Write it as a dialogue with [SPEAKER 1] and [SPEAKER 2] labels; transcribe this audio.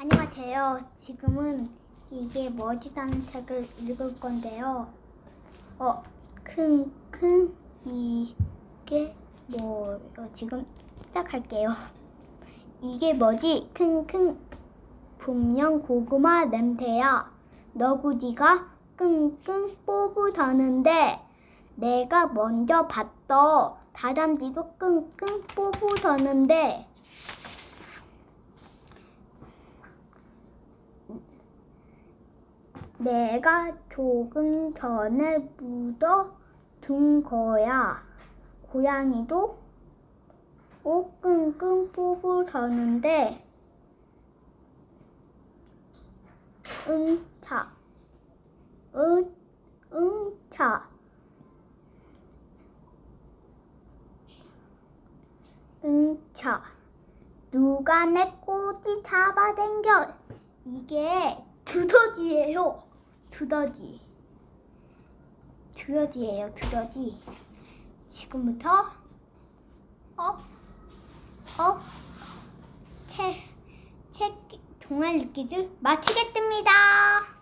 [SPEAKER 1] 안녕하세요. 지금은 이게 뭐지라는 책을 읽을 건데요. 어, 큰, 큰, 이게 뭐요? 지금 시작할게요. 이게 뭐지? 큰, 큰, 분명 고구마 냄새야. 너구리가 끙끙 뽀부더는데 내가 먼저 봤어. 다람쥐도 끙끙 뽀부더는데 내가 조금 전에 묻어 둔 거야. 고양이도 옷 끙끙 뽑으려는데 응차 응 응차. 응차. 누가 내 꼬지 잡아당겨? 이게 두더지예요 두더지 두더지예요 두더지 지금부터 어? 어? 책, 책 종알 읽기를 마치겠습니다.